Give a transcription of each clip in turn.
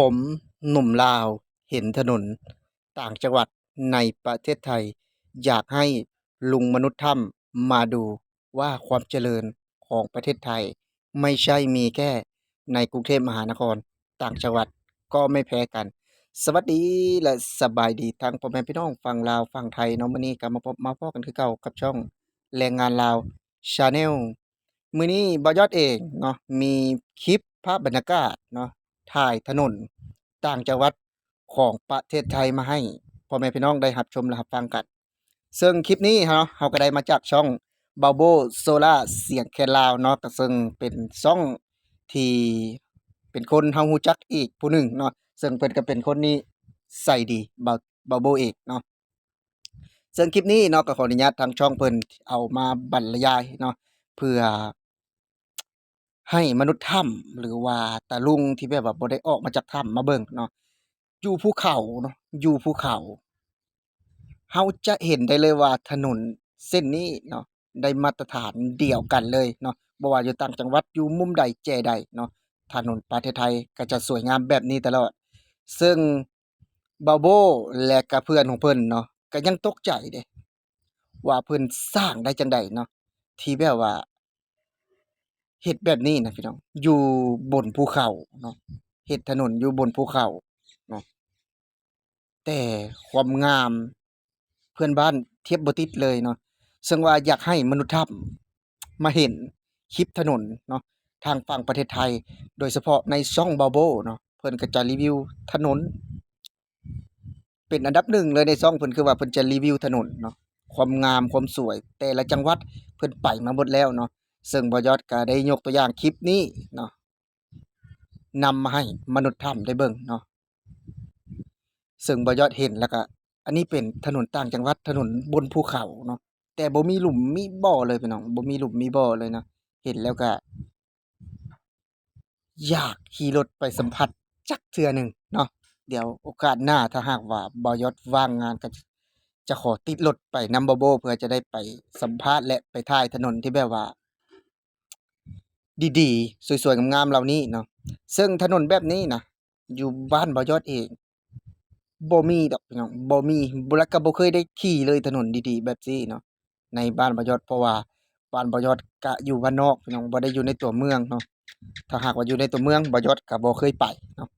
ผมหนุ่มลาวเห็นถนน ต่างจังหวัดในประเทศไทย อยากให้ลุงมนุษย์ถ้ำมาดูว่าความเจริญของประเทศไทย ไม่ใช่มีแค่ในกรุงเทพมหานคร ต่างจังหวัดก็ไม่แพ้กัน สวัสดีและสบายดีทั้งพ่อแม่พี่น้องฝั่งลาวฝั่งไทยเนาะมื้อนี้ก็มาพบมาพ้อกันคือเก่ากับช่องแรงงานลาว Channel มื้อนี้บ่ยอดเองเนาะมีคลิปภาพบรรยากาศเนาะ ถ่ายถนนต่างจังหวัดของประเทศไทยมาให้พ่อแม่พี่น้องได้รับชมและรับฟังกัน ซึ่งคลิปนี้เนาะเราก็ได้มาจากช่อง b a b o Solar เสียงแคลาวเนาะก็ซึ่งเป็นช่องที่เป็นคนเฮาฮู้จักอีกผู้หนึ่งเนาะซึ่งเพิ่นก็เป็นคนนี้ใส่ดีบาบาโบเอกเนาะซึ่งคลิปนี้เนาะก็ขออนุญาตทางช่องเพิ่นเอามาบรรยายเนาะเพื่อ ให้มนุษย์ถ้ำหรือว่าตาลุงที่แบบว่าบ่ได้ออกมาจากถ้ำมาเบิ่งเนาะอยู่ภูเขาเนาะอยู่ภูเขาเฮาจะเห็นได้เลยว่าถนนเส้นนี้เนาะได้มาตรฐานเดียวกันเลยเนาะบ่ว่าอยู่ต่างจังหวัดอยู่มุมใดแจใดเนาะถนนประเทศไทยก็จะสวยงามแบบนี้ตลอด ซึ่งบาโบและก็เพื่อนของเพิ่นเนาะก็ยังตกใจเด้ว่าเพิ่นสร้างได้จังไดเนาะที่แบบว่า เฮ็ดแบบนี้นะพี่น้อง อยู่บนภูเขาเนาะเฮ็ดถนนอยู่บนภูเขาเนาะแต่ความงามเพื่อนบ้านเทียบบ่ติดเลยเนาะซึ่งว่าอยากให้มนุษย์ถ้ำมาเห็นคลิปถนนเนาะทางฝั่งประเทศไทย โดยเฉพาะในช่อง Babo เนาะเพิ่นก็จะรีวิวถนน เป็นอันดับหนึ่งเลยในช่องเพิ่นคือว่าเพิ่นจะรีวิวถนนเนาะความงามความสวย แต่ละจังหวัดเพิ่นไปมาหมดแล้วเนาะ ซึ่งบ่ยอดก็ได้ยกตัวอย่างคลิปนี้เนาะนำมาให้มนุษย์ถ้ำได้เบิ่งเนาะซึ่งบ่ยอดเห็นแล้วก็อันนี้เป็นถนนต่างจังหวัดถนนบนภูเขาเนาะแต่บ่มีหลุมมีบ่อเลยพี่น้องบ่มีหลุมมีบ่อเลยนะเห็นแล้วก็อยากขี่รถไปสัมผัสจักเทื่อหนึ่งเนาะเดี๋ยวโอกาสหน้าถ้าหากว่าบ่ยอดว่างงานก็จะขอติดรถไปนำบ่โบเพื่อจะได้ไปสัมภาษณ์และไปถ่ายถนนที่แบบว่า ดีๆ สวยๆงามๆเหล่านี้เนาะซึ่งถนนแบบนี้นะอยู่บ้านบ่ยอดเองบ่มีดอกพี่น้องบ่มีบ่แล้วก็บ่เคยได้ขี่เลยถนนดีๆ แบบนี้เนาะในบ้านบ่ยอดเพราะว่าบ้านบ่ยอดก็อยู่บ้านนอกพี่น้องบ่ได้อยู่ในตัวเมืองเนาะถ้าหากว่าอยู่ในตัวเมืองบ่ยอดก็บ่เคยไปเนาะ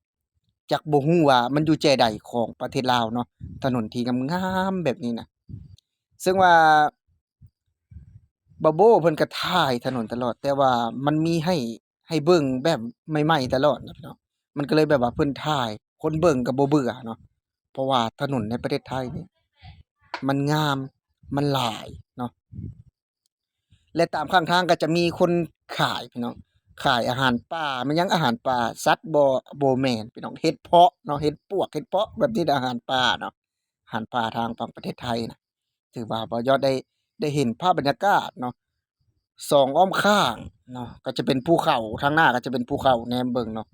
จักบ่ฮู้ว่ามันอยู่แจใดของประเทศลาวเนาะถนนที่งามๆแบบนี้นะซึ่งว่า บาโบเพิ่นก็ถ่ายถนนตลอด แต่ว่ามันมีให้ให้เบิ่งแบบใหม่ๆตลอดนะพี่น้องมันก็เลยแบบว่าเพิ่นถ่าย คนเบิ่งก็บ่เบื่อเนาะเพราะว่าถนนในประเทศไทยนี่มันงามมันหลายเนาะและตามข้างทางก็จะมีคนขายพี่น้องขายอาหารป่ามันยังอาหารป่าสัตว์บ่บ่แมนพี่น้องเห็ดเพาะเนาะเห็ดปวกเห็ดเพาะแบบนี้อาหารป่าเนาะอาหารป่าทางฝั่งประเทศไทยนะถือว่าบ่ยอดได้ ได้เห็นภาพบรรยากาศเนาะสองอ้อมข้างเนาะก็จะเป็นภูเขาทางหน้าก็จะเป็นภูเขาแนมเบิ่งเนาะ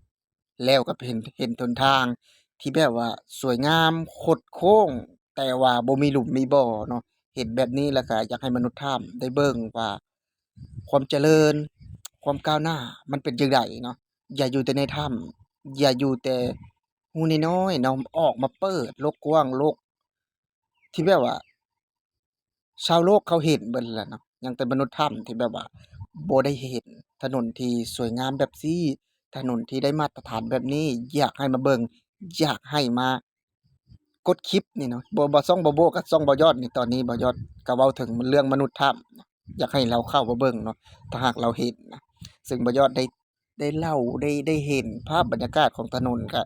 แล้วก็เห็นเห็นหนทางที่แบบว่าสวยงามคดโค้ง แต่ว่าบ่มีหลุมมีบ่อเนาะเห็นแบบนี้แล้วก็อยากให้มนุษย์ถ้ำได้เบิ่งว่า ความเจริญ ความก้าวหน้า มันเป็นจังไดเนาะอย่าอยู่แต่ในถ้ำอย่าอยู่แต่หูน้อยๆเนาะออกมาเปิดโลกกว้างโลก ที่แบบว่า ชาวโลกเขาเห็นเบิดแล้วเนาะยังแต่มนุษย์ถ้ำที่แบบว่าบ่ได้เห็นถนนที่สวยงามแบบซี้ถนนที่ได้มาตรฐานแบบนี้ อยากให้มาเบิ่งอยากให้มากดคลิปนี่เนาะบ่บ่ซ่องบ่โบกับซ่องบ่ยอดนี่ตอนนี้บ่ยอดก็เว้าถึงเรื่องมนุษย์ถ้ำอยากให้เราเข้ามาเบิ่งเนาะถ้าหากเราเห็นนะซึ่งบ่ยอดได้ได้เล่าได้ได้เห็นภาพบรรยากาศของถนนก็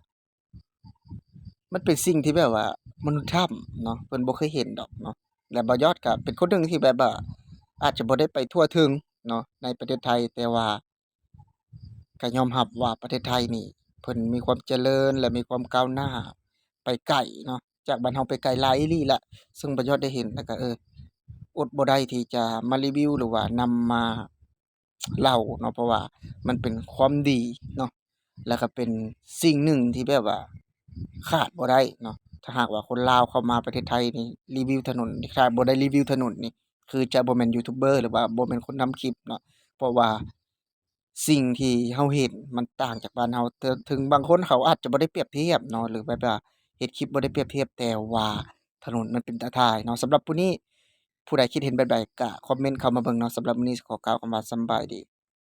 มันเป็นสิ่งที่แบบว่า มนุษย์ถ้ำเนาะเพิ่นบ่เคยเห็นดอกเนาะ และบ่ยอดก็เป็นคนหนึ่งที่แบบว่าอาจจะบ่ได้ไปทั่วถึงเนาะในประเทศไทยแต่ว่าก็ยอมรับว่าประเทศไทยนี่เพิ่นมีความเจริญ และมีความก้าวหน้าไปไกลเนาะจากบ้านเฮาไปไกลหลายอีหลีแหละซึ่งบ่ยอดได้เห็นแล้วก็เอออดบ่ได้ที่จะมารีวิวหรือว่านำมาเล่าเนาะเพราะว่ามันเป็นความดีเนาะแล้วก็เป็นสิ่งหนึ่งที่แบบว่าขาดบ่ได้เนาะ ถ้าหากว่าคนลาวเข้ามาประเทศไทยนี่รีวิวถนนถ้าบ่ได้รีวิวถนนนี่คือจะบ่แม่นยูทูบเบอร์หรือว่าบ่แม่นคนทำคลิปเนาะเพราะว่าสิ่งที่เราเห็นมันต่างจากบ้านเราถึงถึงบางคนเขาอาจจะบ่ได้เปรียบเทียบเนาะหรือแบบว่าเฮ็ดคลิปบ่ได้เปรียบเทียบแต่ว่าถนนมันเป็นตาถ่ายเนาะสำหรับผู้นี้ผู้ใดคิดเห็นแบบใดก็คอมเมนต์เข้ามาเบิ่งเนาะสำหรับมื้อนี้ขอกล่าวคำว่าสำบายดี